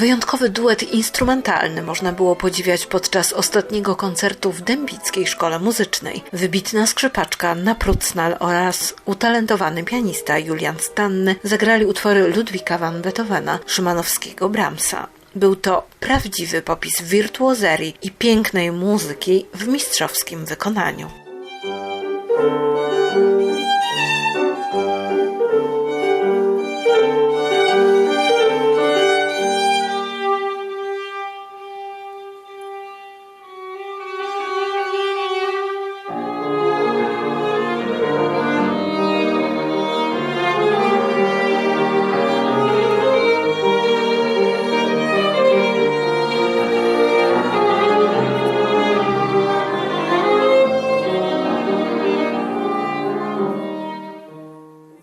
Wyjątkowy duet instrumentalny można było podziwiać podczas ostatniego koncertu w Dębickiej Szkole Muzycznej. Wybitna skrzypaczka Anna Prucnal oraz utalentowany pianista Julian Stanny zagrali utwory Ludwika van Beethovena, Szymanowskiego, Brahmsa. Był to prawdziwy popis wirtuozerii i pięknej muzyki w mistrzowskim wykonaniu.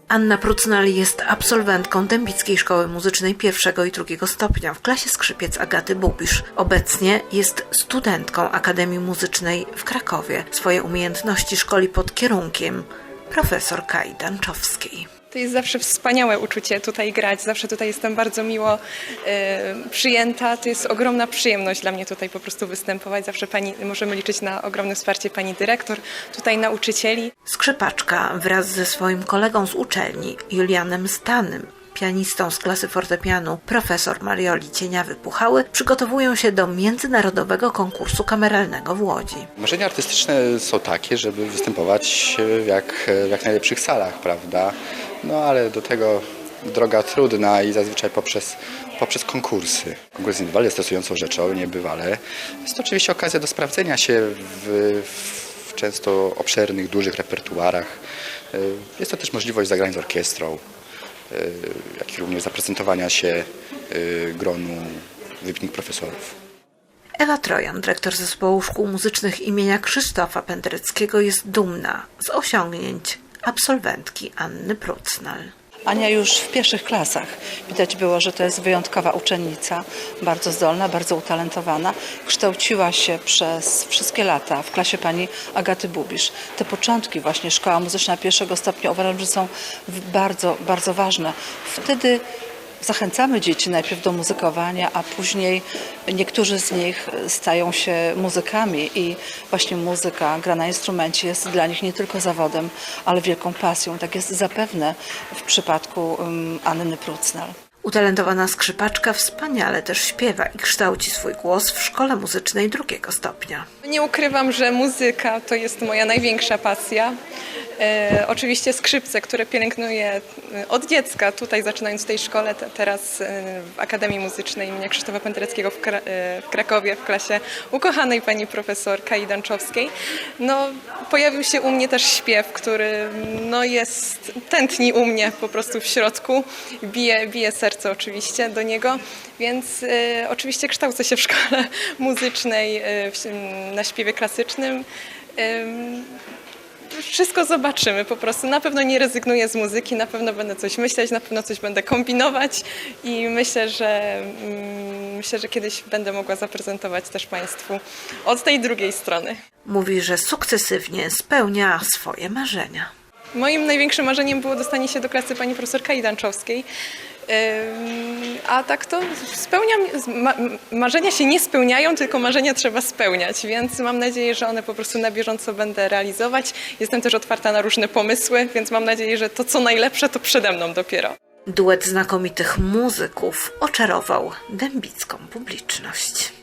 Anna Prucnal jest absolwentką Dębickiej Szkoły Muzycznej pierwszego i drugiego stopnia w klasie skrzypiec Agaty Bubisz. Obecnie jest studentką Akademii Muzycznej w Krakowie. Swoje umiejętności szkoli pod kierunkiem profesor Kai Danczowskiej. To jest zawsze wspaniałe uczucie tutaj grać. Zawsze tutaj jestem bardzo miło e, przyjęta. To jest ogromna przyjemność dla mnie tutaj po prostu występować. Zawsze pani, możemy liczyć na ogromne wsparcie pani dyrektor, tutaj nauczycieli. Skrzypaczka wraz ze swoim kolegą z uczelni, Julianem Stanym, pianistą z klasy fortepianu profesor Marioli Cieniawy-Puchały, przygotowują się do międzynarodowego konkursu kameralnego w Łodzi. Marzenia artystyczne są takie, żeby występować w jak, w jak najlepszych salach, prawda? No ale do tego droga trudna i zazwyczaj poprzez, poprzez konkursy. Konkurs jest niebywale stresującą rzeczą, niebywale. Jest to oczywiście okazja do sprawdzenia się w, w często obszernych, dużych repertuarach. Jest to też możliwość zagrania z orkiestrą, jak i również zaprezentowania się y, gronu wybitnych profesorów. Ewa Trojan, dyrektor zespołu szkół muzycznych imienia Krzysztofa Pendereckiego, jest dumna z osiągnięć absolwentki Anny Prucnal. Ania już w pierwszych klasach widać było, że to jest wyjątkowa uczennica, bardzo zdolna, bardzo utalentowana. Kształciła się przez wszystkie lata w klasie pani Agaty Bubisz. Te początki właśnie szkoła muzyczna pierwszego stopnia uważam, że są bardzo, bardzo ważne. Wtedy zachęcamy dzieci najpierw do muzykowania, a później niektórzy z nich stają się muzykami i właśnie muzyka, gra na instrumencie jest dla nich nie tylko zawodem, ale wielką pasją. Tak jest zapewne w przypadku um, Anny Prucnal. Utalentowana skrzypaczka wspaniale też śpiewa i kształci swój głos w szkole muzycznej drugiego stopnia. Nie ukrywam, że muzyka to jest moja największa pasja. E, oczywiście skrzypce, które pielęgnuję e, od dziecka, tutaj zaczynając w tej szkole, te, teraz e, w Akademii Muzycznej im. Krzysztofa Pendereckiego w, Kra- w Krakowie w klasie ukochanej pani profesor Kai Danczowskiej. No, pojawił się u mnie też śpiew, który no, jest, tętni u mnie po prostu w środku, bije, bije serce oczywiście do niego, więc oczywiście kształcę się w szkole muzycznej na śpiewie klasycznym. Wszystko zobaczymy po prostu. Na pewno nie rezygnuję z muzyki, na pewno będę coś myśleć, na pewno coś będę kombinować i myślę, że mm, myślę, że kiedyś będę mogła zaprezentować też Państwu od tej drugiej strony. Mówi, że sukcesywnie spełnia swoje marzenia. Moim największym marzeniem było dostanie się do klasy pani profesor Kai Danczowskiej. Ym, A tak to spełniam, ma, marzenia się nie spełniają, tylko marzenia trzeba spełniać, więc mam nadzieję, że one po prostu na bieżąco będę realizować. Jestem też otwarta na różne pomysły, więc mam nadzieję, że to co najlepsze to przede mną dopiero. Duet znakomitych muzyków oczarował dębicką publiczność.